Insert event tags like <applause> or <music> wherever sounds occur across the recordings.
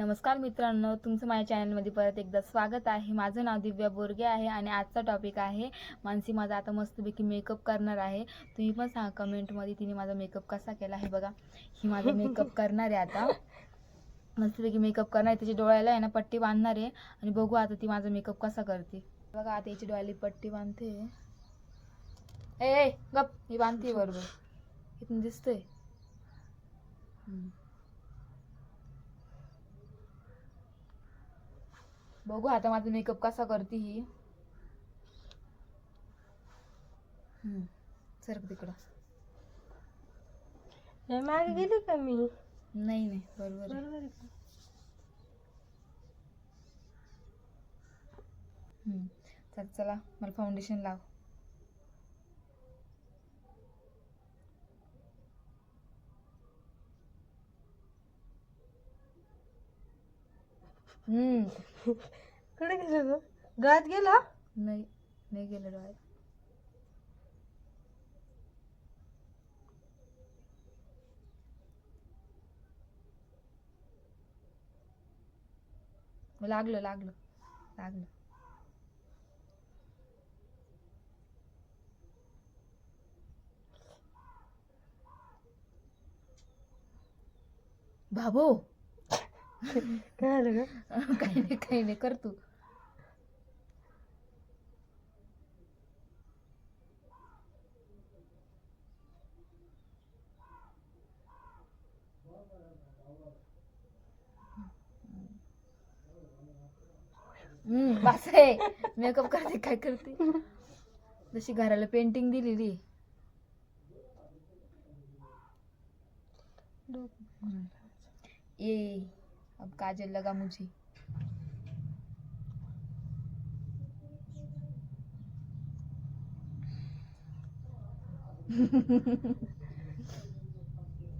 नमस्कार मित्रांनो तुमचं माझ्या चॅनलमध्ये परत एकदा स्वागत आहे. माझं नाव दिव्या बोरगे आहे आणि आजचा टॉपिक आहे मानसी माझा आता मस्तपैकी मेकअप करणार आहे. तुम्ही पण सांगा कमेंटमध्ये तिने माझा मेकअप कसा केला आहे बघा. ही माझा मेकअप <laughs> करणार आहे आता. मस्तपैकी मेकअप करणार आहे. तिच्या डोळ्याला आहे ना पट्टी बांधणार आहे. आणि बघू आता ती माझा मेकअप कसा करते. बघा आता याची डोळ्याला पट्टी बांधते. ए ए, गप ही बांधते बरोबर. इथून दिसतोय. बघू आता माझा मेकअप कसा करते ही. सरक तिकडं हे मागे गेली का मी नाही नाही बरोबर. बरोबर चला मला फाउंडेशन लाव हम्म। <laughs> कुठे गेलं ग गात गेला नाही नाही गेलं डोळ्यात लागलं लागलं लागलं बाबू काय आलं ग काही नाही काही नाही कर तू. हम्म बस आहे. मेकअप करते काय करते? जशी घराला पेंटिंग दिलेली. ये. अब काजल लगा मुझे।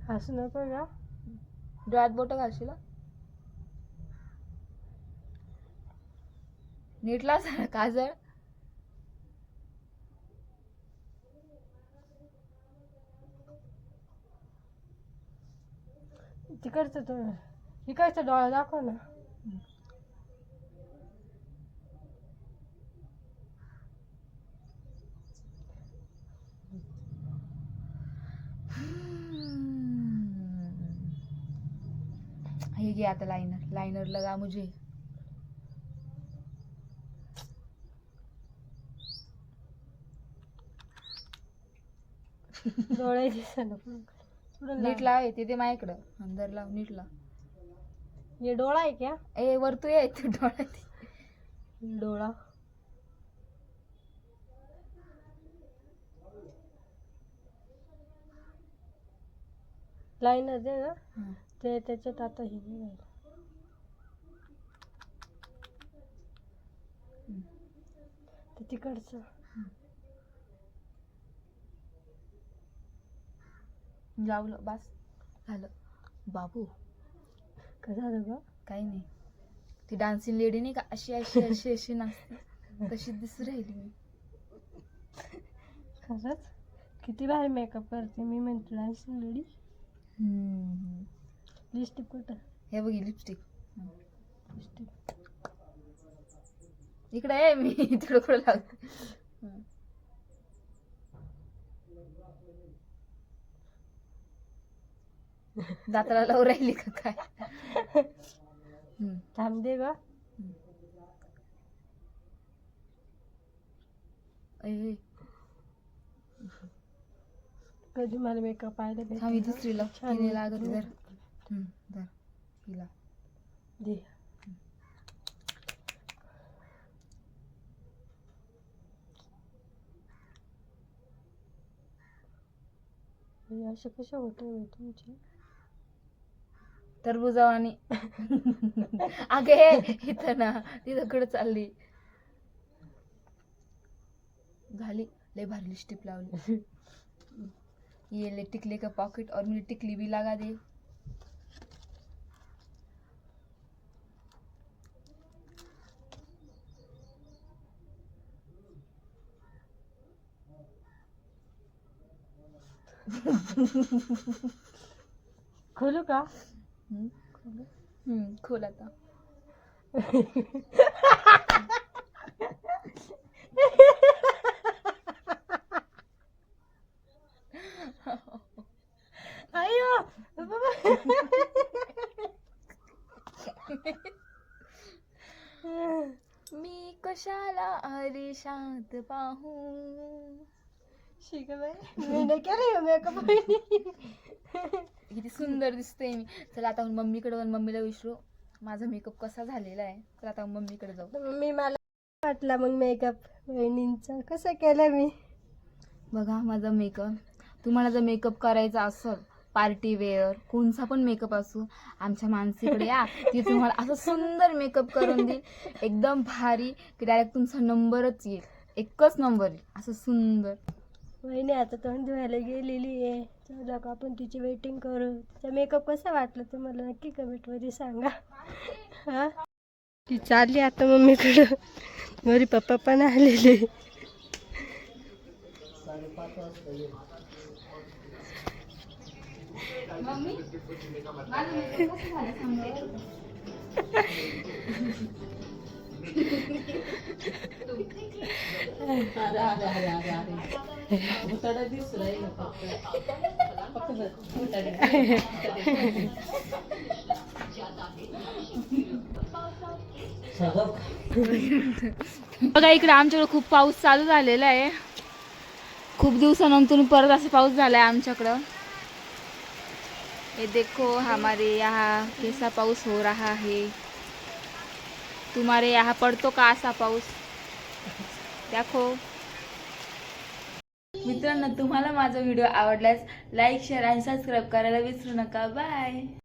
हसू नको का डोळ्यात बोट घालशील? नीट लाव जरा काजळ तिकडचं तो इकडचा डोळा दाखव ना. हे घे आता लाइनर लाइनर लगा मुझे. डोळे नीट लाव. येते ते माझ्याकडं. अंदर लाव नीट लाव. ये डोळा आहे क्या? ए वरतू ये तू डोळ्यात डोळा. लाईनर दे ना? हं. ते त्याच्यात आता हे हं. ते तिकडचं. लावलं बस. झालं. बाबू. कसं झालं ग काही नाही. ती डान्सिंग लेडी नाही का? अशी अशी अशी अशी नाचते. तशी दिसू राहिली मी. खरंच? किती भारी मेकअप करते मी म्हणते डान्सिंग लेडी हम्म. लिपस्टिक कुठं? हे बघी लिपस्टिक लिपस्टिक इकडे आहे मी <laughs> तिकडं कुठं लागते दाताला लावून राहिली का काय. थांब दे ग. कधी मला मेकअप पाहायला थांब ही भेटेल दुसरी लाव छान लागत जर हिला. दे. असे कसे होते तुमचे? टरबुजावानी <laughs> अगे इथं ना तिथं कडे चालली? झाली. लय भारी लिपस्टिक लावली. ये ले टिकले का पॉकेट और मेरी टिकली भी लगा दे. खोलू का? हम्म. खोलू हम्म, खोल आता अयो मी कशाला आरिशात पाहू शिक बाई मी नाही केलं मेकअप किती सुंदर दिसते मी. चला आता मम्मीकडे जाऊन मम्मीला विचारू. माझा मेकअप कसा झालेला आहे? तर आता मम्मीकडे जाऊ. मम्मी मला वाटला मग मेकअप बहिणींचा कसं केलं मी? बघा माझा मेकअप तुम्हाला जर मेकअप करायचा असेल पार्टी वेअर कोणचा पण मेकअप असू आमच्या मानसीकडे या. ती तुम्हाला असं सुंदर मेकअप करून देईल. एकदम भारी की डायरेक्ट तुमचा नंबरच येईल. एकच नंबर येईल. असं सुंदर. वहिनी आता तोंड धुवायला गेलेली आहे. चला का आपण तिची वेटिंग करू. तिचा मेकअप कसा वाटला तुम्हाला? नक्की कमेंटमध्ये सांगा. हा? ती चालली आता मम्मीकडं. घरी पप्पा पण आलेले. सांगा. बघा इकडे आमच्याकडे खूप पाऊस चालू झालेला आहे. खूप दिवसानंतर परत असा पाऊस झाला आहे आमच्याकडं. ये देखो हमारे यहाँ कैसा पाऊस हो रहा है. तुम्हारे यहाँ पडतो का असा पाऊस? दाखो. मित्रांनो तुम्हाला माझा व्हिडिओ आवडल्यास लाईक शेअर आणि सबस्क्राईब करायला विसरू नका. बाय